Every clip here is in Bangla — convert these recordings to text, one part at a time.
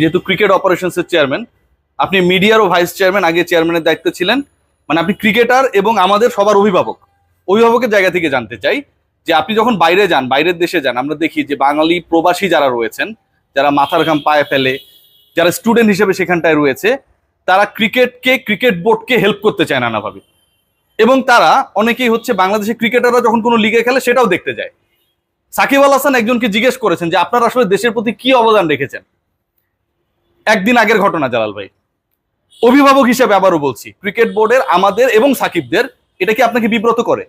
যেহেতু ক্রিকেট অপারেশনস এর চেয়ারম্যান, আপনি মিডিয়ারও ভাইস চেয়ারম্যান, আগে চেয়ারম্যানের দায়িত্বে ছিলেন। মানে আপনি ক্রিকেটার এবং আমাদের সবার অভিভাবক। অভিভাবকের জায়গা থেকে জানতে চাই যে আপনি যখন বাইরে যান, বাইরের দেশে যান, আমরা দেখি যে বাঙালি প্রবাসী যারা রয়েছেন, যারা মাথার ঘাম পায়ে ফেলে, যারা স্টুডেন্ট হিসেবে সেখানটায় রয়েছে, তারা ক্রিকেটকে, ক্রিকেট বোর্ডকে হেল্প করতে চায় নানাভাবে। এবং তারা অনেকেই হচ্ছে বাংলাদেশের ক্রিকেটাররা যখন কোনো লিগে খেলে সেটাও দেখতে যায়। সাকিব আল হাসান একজনকে জিজ্ঞেস করেছেন যে, আপনারা আসলে দেশের প্রতি কি অবদান রেখেছেন? একদিন আগের ঘটনা জালাল ভাই। অভিভাবক হিসেবে আবারও বলছি ক্রিকেট বোর্ডের আমাদের এবং সাকিবদের এটা কি আপনাকে বিব্রত করে?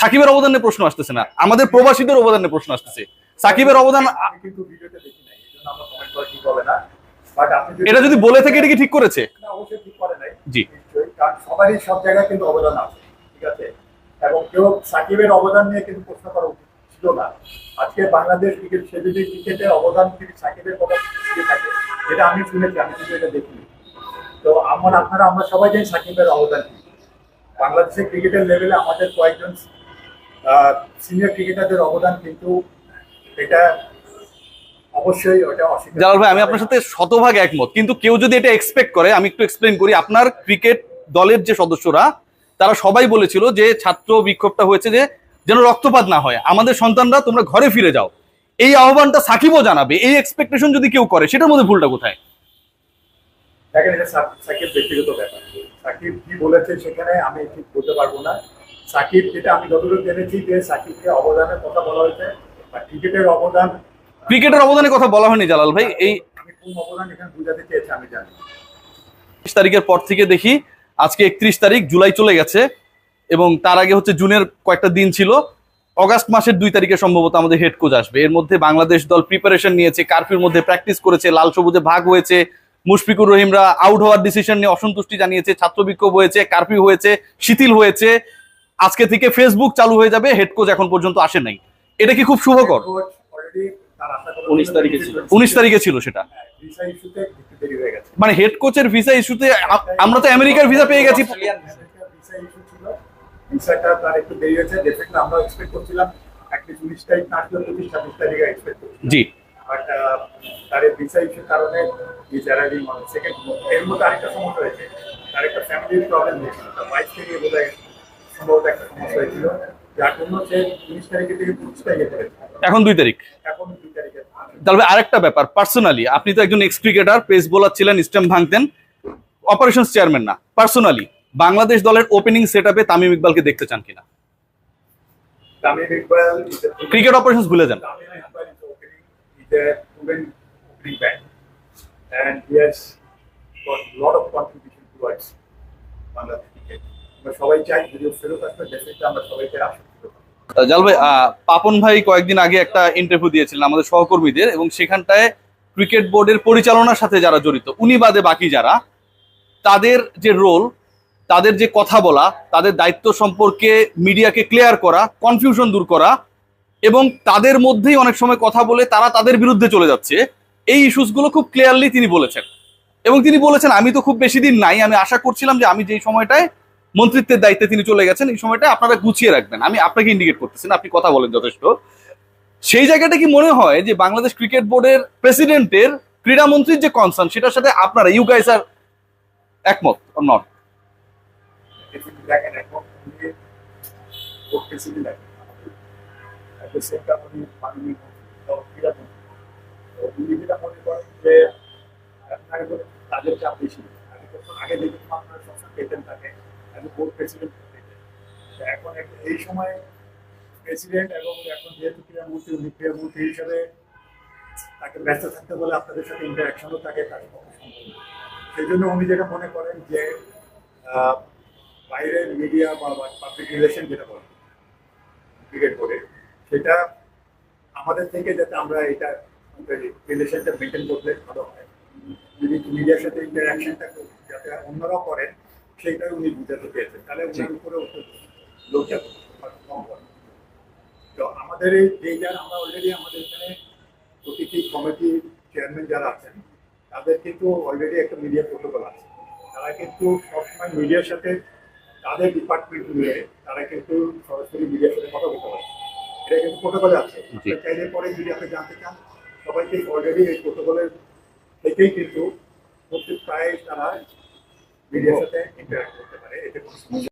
সাকিবের অবদান প্রশ্ন আসতেছে না। আমাদের প্রবাসীদের অবদানে প্রশ্ন আসতেছে। সাকিবের অবদান এটা যদি বলে থাকে এটা কি ঠিক করেছে? না, অবশ্যই ঠিক করে নাই। জি। সবারই সব জায়গায় কিন্তু অবদান আছে ঠিক আছে? এবং কেউ সাকিবের অবদান নিয়ে কিন্তু প্রশ্ন করা উচিত ছিল না। আজকে বাংলাদেশ ক্রিকেট সে যদি ক্রিকেটের অবদান যদি সাকিবের কথা থাকে। এটা আমি শুনেছি আমি কিন্তু এটা দেখিনি। তো আমার আপনারা আমরা সবাই জানি সাকিবের অবদান কি। বাংলাদেশের ক্রিকেটের লেভেলে আমাদের কয়েকজন সিনিয়র ক্রিকেটারদের অবদান কিন্তু এটা অবশ্যই ওটা জালাল ভাই আমি আপনার সাথে শতভাগ একমত। কিন্তু কেউ যদি এটা এক্সপেক্ট করে আমি একটু এক্সপ্লেন করি। আপনার ক্রিকেট দলের যে সদস্যরা তারা সবাই বলেছিল যে ছাত্র বিক্ষোভটা হয়েছে যে যেন রক্তপাত না হয়। আমাদের সন্তানরা তোমরা ঘরে ফিরে যাও। এই আহ্বানটা সাকিবও জানাবে। এই এক্সপেকটেশন যদি কেউ করে সেটার মধ্যে ভুলটা কোথায়? দেখেন এটা সাকিব ব্যক্তিগত ব্যাপার। সাকিব কি বলেছে সেখানে আমি ঠিক বলতে পারব না। সাকিব যেটা আমি যতটুকু জেনেছি যে সাকিবকে অবদানের কথা বলা হয়েছে বা ক্রিকেটের অবদান ক্রিকেটের অবদানের কথা বলা হয়নি জালাল ভাই। এই আমি কোন অবদান এখানে বুঝাতে চেয়েছি আমি জানি তারিখের পর থেকে দেখি আজকে একত্রিশ তারিখ জুলাই চলে গেছে। এবং তার আগে হচ্ছে জুনের কয়েকটা দিন ছিল। অগাস্ট মাসের দুই তারিখে সম্ভবত আমাদের হেড কোচ আসবে। এর মধ্যে বাংলাদেশ দল প্রিপারেশন নিয়েছে কারফিউর মধ্যে প্র্যাকটিস করেছে লাল সবুজে ভাগ হয়েছে মুশফিকুর রহিমরা আউট হওয়ার ডিসিশন নিয়ে অসন্তুষ্টি জানিয়েছে ছাত্র বিক্ষোভ হয়েছে কারফিউ হয়েছে শিথিল হয়েছে। আজকে থেকে ফেসবুক চালু হয়ে যাবে হেড কোচ এখন পর্যন্ত আসে নাই। এটা কি খুব শুভকর? কোচ already তার আশা করা উনিশ তারিখে ছিল। উনিশ তারিখে ছিল সেটা। ভিসা ইস্যুতে একটু দেরি গেছে। মানে হেড কোচের ভিসা ইস্যুতে আমরা তো আমেরিকার ভিসা পেয়ে গেছি। ভিসাটা তার একটু দেরি হয়েছে ডেফিনেটলি আমরা এক্সপেক্ট করছিলাম অ্যাটলিস্ট উনিশ তারিখ না আসলে ছাব্বিশ তারিখে এক্সপেক্ট করছিলাম। জি। বাট তার ভিসা ইস্যুর কারণে অন সেকেন্ড এর মধ্যে আরেকটা সমস্যা হয়েছে তার একটা ফ্যামিলির প্রবলেম হয়েছিল তার ওয়াইফ থেকে বোধ হয় সম্ভবত একটা সমস্যা হয়েছিল। যার জন্য সে উনিশ তারিখে থেকে পঁচিশ তারিখে এখন দুই তারিখ। এখন দুই তারিখে তাহলে আরেকটা ব্যাপার পার্সোনালি আপনি তো একজন এক্স ক্রিকেটার পেস বোলার ছিলেন স্ট্যাম্প ভাঙতেন অপারেশন চেয়ারম্যান না পার্সোনালি বাংলাদেশ দলের ওপেনিং সেট আপে তামিম ইকবালকে দেখতে চান কিনা? ক্রিকেট অপারেশনস ভুলে যান। সবাই চাই যদিও ফেরত আসবে ডেফিনেটলি আমরা জাল ভাই পাপন ভাই কয়েকদিন আগে একটা ইন্টারভিউ দিয়েছিলেন আমাদের সহকর্মীদের এবং সেখানটায় ক্রিকেট বোর্ডের পরিচালনার সাথে যারা জড়িত উনি বাদে বাকি যারা তাদের যে রোল তাদের যে কথা বলা, তাদের দায়িত্ব সম্পর্কে মিডিয়াকে ক্লিয়ার করা কনফিউশন দূর করা এবং তাদের মধ্যেই অনেক সময় কথা বলে তারা তাদের বিরুদ্ধে চলে যাচ্ছে, এই ইস্যুসগুলো খুব ক্লিয়ারলি তিনি বলেছেন। এবং তিনি বলেছেন, আমি তো খুব বেশি দিন নাই, আমি আশা করছিলাম যে আমি যেই সময়টায় মন্ত্রিত্বের দায়িত্বে তিনি চলে গেছেন, এই সময়টা আপনারা গুছিয়ে রাখবেন। আমি আপনাকে ইন্ডিকেট করতেছেন আপনি কথা বলেন যথেষ্ট। সেই জায়গাটা কি মনে হয় যে বাংলাদেশ ক্রিকেট বোর্ডের প্রেসিডেন্টের ক্রীড়ামন্ত্রীর যে কনসার্ন সেটার সাথে আপনারা ইউ গাইস আর একমত নট মনে করেন যে কোনো চাপ তাকে এখন এই সময় প্রেসিডেন্ট এবং এখন যেহেতু ক্রীড়ামন্ত্রী উনি ক্রীড়ামন্ত্রী হিসেবে তাকে ব্যস্ত থাকতে বলে আপনাদের সাথে ইন্টারাকশনও থাকে তার। সেই জন্য উনি যেটা মনে করেন যে বাইরের মিডিয়া বা পাবলিক রিলেশন যেটা বলে ক্রিকেট বোর্ডে সেটা আমাদের থেকে যাতে আমরা এটা রিলেশনটা মেনটেন করলে ভালো হয়। যদি মিডিয়ার সাথে ইন্টারাকশনটা যাতে অন্যরাও করেন সেইটাই উনি বুঝাতে পেরেছেন। তাহলে উনার উপরে লোক যাতে কম করে তো আমাদের এই যে যারা আমরা অলরেডি আমাদের এখানে প্রতিটি কমিটি চেয়ারম্যান যারা আছেন তাদের কিন্তু অলরেডি একটা মিডিয়া প্রোটোকল আছে। তারা কিন্তু সবসময় মিডিয়ার সাথে তাদের ডিপার্টমেন্ট নিয়ে তারা কিন্তু সরাসরি মিডিয়ার সাথে কথা বলতে পারে। এটা কিন্তু প্রোটোকলে আছে। চাইলে পরে যদি আপনি জানতে চান সবাইকে অলরেডি এই প্রোটোকলের থেকেই কিন্তু প্রায় তারা মিডিয়ার সাথে ইন্টারাক্ট করতে পারে। এতে